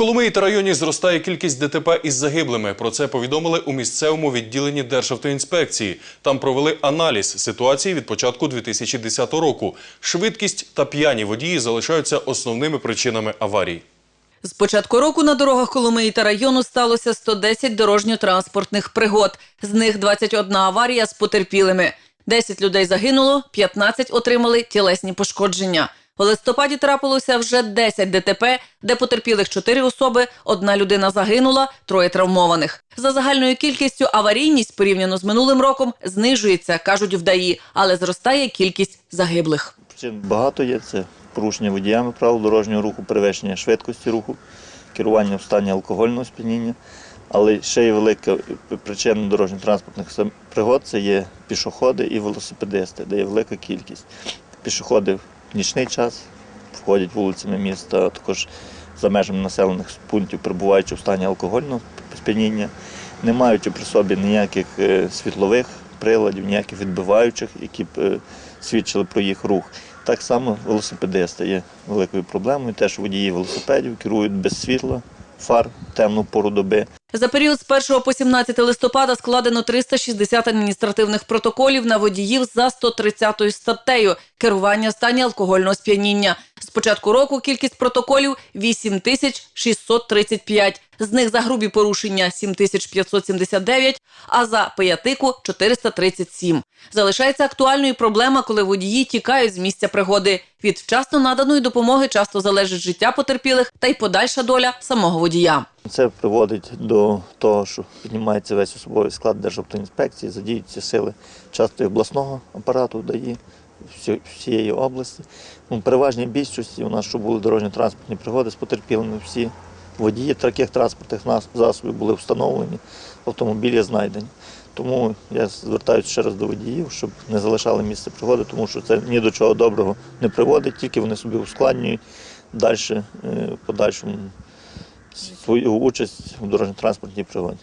Коломиї та районі зростає кількість ДТП із загиблими. Про це повідомили у місцевому відділенні Державтоінспекції. Там провели аналіз ситуації від початку 2010 року. Швидкість та п'яні водії залишаються основними причинами аварій. З початку року на дорогах Коломиї та району сталося 110 дорожньо-транспортних пригод. З них 21 аварія з потерпілими. 10 людей загинуло, 15 отримали тілесні пошкодження. У листопаді трапилося вже 10 ДТП, де потерпілих 4 особи, одна людина загинула, троє травмованих. За загальною кількістю аварійність порівняно з минулим роком знижується, кажуть в ДАІ, але зростає кількість загиблих. Причин багато є. Це порушення водіями правил дорожнього руху, перевищення швидкості руху, керування в стані алкогольного сп'яніння. Але ще є велика причина дорожньо-транспортних пригод це є пішоходи і велосипедисти, де є велика кількість. Пішоходи нічний час входять вулицями міста, також за межами населених пунктів, перебуваючи в стані алкогольного сп'яніння, не маючи при собі ніяких е, світлових приладів, ніяких відбиваючих, які б е, свідчили про їх рух. Так само велосипедисти є великою проблемою. Теж водії велосипедів керують без світла, фар, темну пору доби. За період з 1 по 17 листопада складено 360 адміністративних протоколів на водіїв за 130 статтею керування стані алкогольного сп'яніння. З початку року кількість протоколів 8 тисяч 635. З них за грубі порушення 7 тисяч 579, а за пиятику 437. Залишається актуальною проблема, коли водії тікають з місця пригоди. Від вчасно наданої допомоги часто залежить життя потерпілих та й подальша доля самого водія. Це приводить до того, що піднімається весь особовий склад Державтоінспекції, задіються сили часто і обласного апарату ДАІ всієї області. Ну, переважній більшості у нас, що були дорожньо-транспортні пригоди з потерпілими, всі водії таких транспортних засобів були встановлені, автомобілі знайдені. Тому я звертаюся ще раз до водіїв, щоб не залишали місце пригоди, тому що це ні до чого доброго не приводить, тільки вони собі ускладнюють далі, подальшому свою участь у дорожньо-транспортній пригоді.